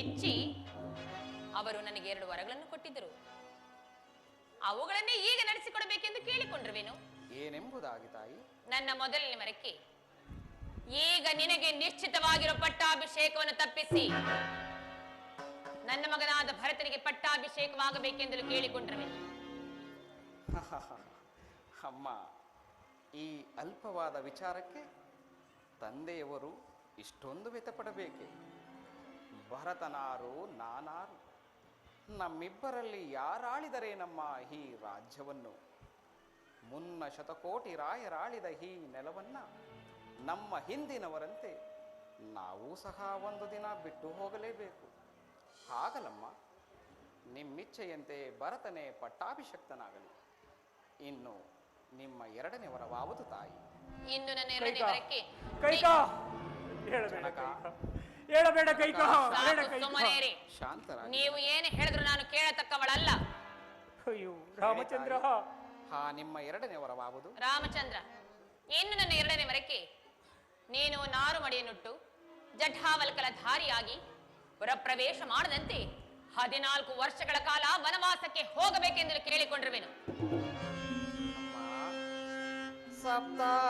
ಮೆಚ್ಚಿ ಅವರು ನನಗೆ ಎರಡು ವರಗಳನ್ನು ಕೊಟ್ಟಿದ್ದರು. ಅವುಗಳನ್ನೇ ಈಗ ನಡೆಸಿಕೊಡಬೇಕೆಂದು ಕೇಳಿಕೊಂಡ್ರುವೇನು? ಏನೆಂಬುದಾಗಿ ತಾಯಿ? ನನ್ನ ಮೊದಲನೇ ಮರಕ್ಕೆ ಈಗ ನಿನಗೆ ನಿಶ್ಚಿತವಾಗಿರೋ ಪಟ್ಟಾಭಿಷೇಕವನ್ನು ತಪ್ಪಿಸಿ. ನನ್ನ ಮಗನಾದ ಭರತನಿಗೆ ಪಟ್ಟಾಭಿಷೇಕವಾಗಬೇಕೆಂದು ಕೇಳಿಕೊಂಡ್ರುವೆನು? ಅಮ್ಮ ಈ ಅಲ್ಪವಾದ ವಿಚಾರಕ್ಕೆ ತಂದೆಯವರು ಇಷ್ಟೊಂದು ವ್ಯತಪಡಬೇಕೆ ಭರತನಾರು ನಾನಾರು. ನಮ್ಮಿಬ್ಬರಲ್ಲಿ ಯಾರಾಳಿದರೆ ನಮ್ಮ ಈ ರಾಜ್ಯವನ್ನು? ಮುನ್ನ ಶತಕೋಟಿ ರಾಯರಾಳಿದ ಈ ನೆಲವನ್ನ ನಮ್ಮ ಹಿಂದಿನವರಂತೆ ನಾವು ಸಹ ಒಂದು ದಿನ ಬಿಟ್ಟು ಹೋಗಲೇಬೇಕು. ಹಾಗಲಮ್ಮ ನಿಮ್ಮಿಚ್ಛೆಯಂತೆ ಭರತನೇ ಪಟ್ಟಾಭಿಷಕ್ತನಾಗಲಿ. ಇನ್ನು ನಿಮ್ಮ ಎರಡನೇ ವರವಾವುದು ತಾಯಿ. ಇನ್ನು ನನ್ನ ಎರಡನೇ ಕೈಕಾ ವರಕ್ಕೆ ಕೈಕಾ ಹೇಳಬೇಡ ಕೈಕಾ ಬೇಡ ಸಾಕು ಸುಮ್ಮನೇರಿ. ಶಾಂತರಾಗಿ ನೀವು ಏನು ಹೇಳಿದ್ರು ನಾನು ಕೇಳತಕ್ಕವಳಲ್ಲ. ಅಯ್ಯೋ ರಾಮಚಂದ್ರ. ಹಾ ನಿಮ್ಮ ಎರಡನೇ ವರವಾಗುವುದು? ರಾಮಚಂದ್ರ ಇನ್ನು ನನ್ನ ಎರಡನೇ ವರಕ್ಕೆ? ನೀನು ನಾರು ಮಡಿಯನ್ನುಟ್ಟು ಜಠಾವಲ್ಕಲ ಧಾರಿಯಾಗಿ ಹೊರಪ್ರವೇಶ ಮಾಡದಂತೆ ಹದಿನಾಲ್ಕು ವರ್ಷಗಳ ಕಾಲ ವನವಾಸಕ್ಕೆ ಹೋಗಬೇಕೆಂದು ಕೇಳಿಕೊಂಡಿರುವೆನು. ಸಪ್ತಾಂಗದಿಂದೊಪ್ಪುವಿ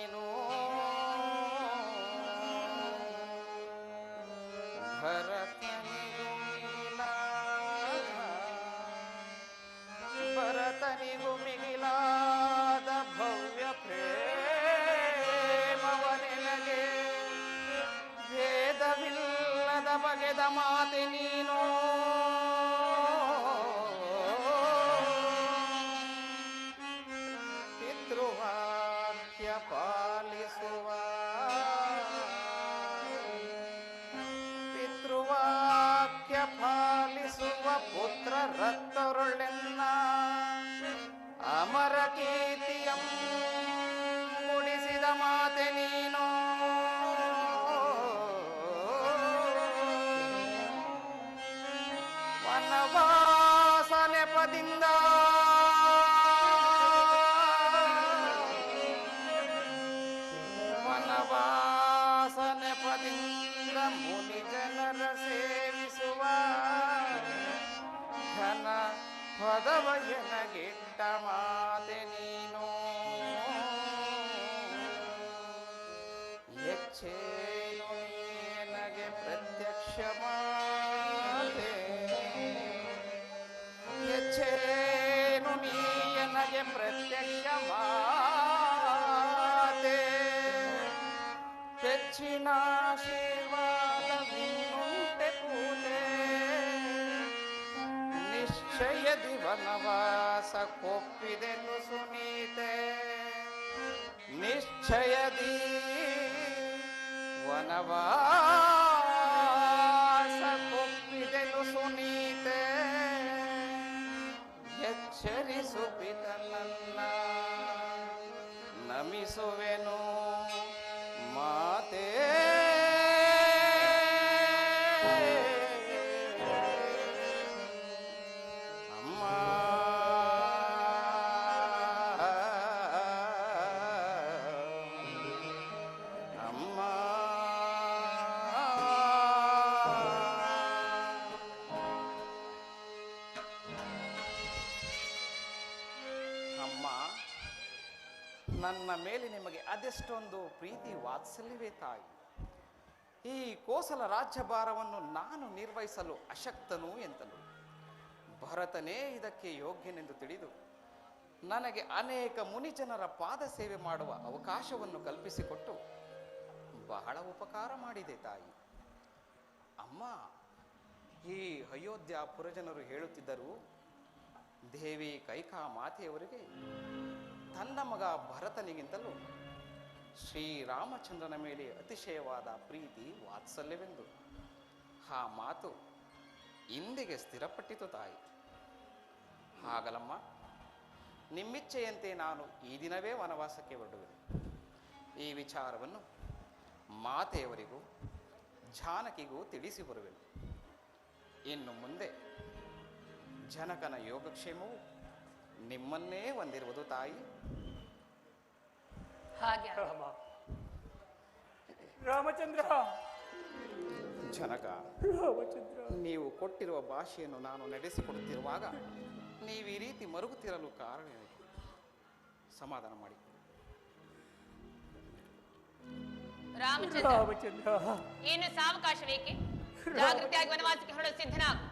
ಬಗೆದ ಮಾತೆ ನೀನು. ಪಿತೃವಾಕ್ಯ ಪಾಲಿಸುವ. ಪಿತೃವಾಕ್ಯ ಪಾಲಿಸುವ ಪುತ್ರ ರತ್ತರುಳೆನ್ನ ಅಮರ ಕೀರ್ತಿಯಂ ವನವಾಸ ನೆಪದಿಂದ ವನವಾಸ ನೆಪದಿಂದ ಮುನಿ ಜನರ ಸೇವಿಸುವ ಘನ ಪದವಯನಗಿಟ್ಟ ಮಾತೆ ನೀನು. ಹೆಚ್ಚೇನು ನನಗೆ ಪ್ರತ್ಯಕ್ಷ ಹೆಚ್ಚೇನು ನೀಯನಗೆ ಪ್ರತ್ಯಕ್ಷ ಮಾತೆ ಹೆಚ್ಚಿನ ಆಶೀರ್ವಾದವಿನ್ನುಂಟೆ ಪೂಜೆ ನಿಶ್ಚಯದಿ ವನವಾಸ ಕೊಪ್ಪಿದೆನು ಸುನೀತೆ ನಿಶ್ಚಯದಿ sobre ನನ್ನ ಮೇಲೆ ನಿಮಗೆ ಅದೆಷ್ಟೊಂದು ಪ್ರೀತಿ ವಾತ್ಸಲ್ಯವೇ ತಾಯಿ. ಈ ಕೋಸಲ ರಾಜ್ಯಭಾರವನ್ನು ನಾನು ನಿರ್ವಹಿಸಲು ಅಶಕ್ತನು ಎಂತಲು ಭರತನೇ, ಇದಕ್ಕೆ ಯೋಗ್ಯನೆಂದು ತಿಳಿದು ನನಗೆ ಅನೇಕ ಮುನಿಜನರ ಪಾದ ಸೇವೆ ಮಾಡುವ ಅವಕಾಶವನ್ನು ಕಲ್ಪಿಸಿಕೊಟ್ಟು ಬಹಳ ಉಪಕಾರ ಮಾಡಿದೆ ತಾಯಿ. ಅಮ್ಮ, ಈ ಅಯೋಧ್ಯ ಪುರಜನರು ಹೇಳುತ್ತಿದ್ದರು, ದೇವಿ ಕೈಕಾ ಮಾತೆಯವರಿಗೆ ತನ್ನ ಮಗ ಭರತನಿಗಿಂತಲೂ ಶ್ರೀರಾಮಚಂದ್ರನ ಮೇಲೆ ಅತಿಶಯವಾದ ಪ್ರೀತಿ ವಾತ್ಸಲ್ಯವೆಂದು. ಆ ಮಾತು ಇಂದಿಗೆ ಸ್ಥಿರಪಟ್ಟಿತು ತಾಯಿ. ಹಾಗಲಮ್ಮ, ನಿಮ್ಮಿಚ್ಛೆಯಂತೆ ನಾನು ಈ ದಿನವೇ ವನವಾಸಕ್ಕೆ ಹೊರಡುವೆನು. ಈ ವಿಚಾರವನ್ನು ಮಾತೆಯವರಿಗೂ ಜಾನಕಿಗೂ ತಿಳಿಸಿ ಬರುವೆನು. ಇನ್ನು ಮುಂದೆ ಜನಕನ ಯೋಗಕ್ಷೇಮವು ನಿಮ್ಮನ್ನೇ ಹೊಂದಿರುವುದು ತಾಯಿ. ಹಾಗೆ ರಾಮ. ರಾಮಚಂದ್ರ. ಜನಕ ರಾಮಚಂದ್ರ. ನೀವು ಕೊಟ್ಟಿರುವ ಭಾಷೆಯನ್ನು ನಾನು ನಡೆಸಿಕೊಡುತ್ತಿರುವಾಗ ನೀವು ಈ ರೀತಿ ಮರುಗುತ್ತಿರಲು ಕಾರಣ ಸಮಾಧಾನ ಮಾಡಿ. ರಾಮಚಂದ್ರ ರಾಮಚಂದ್ರ. ಏನು ಸಾವಕಾಶ ಬೇಕೆ ಜಾಗೃತಿಯಾಗಿ ವನವಾಸಕ್ಕೆ ಹೊರಡಲು ಸಿದ್ಧನಾಗು.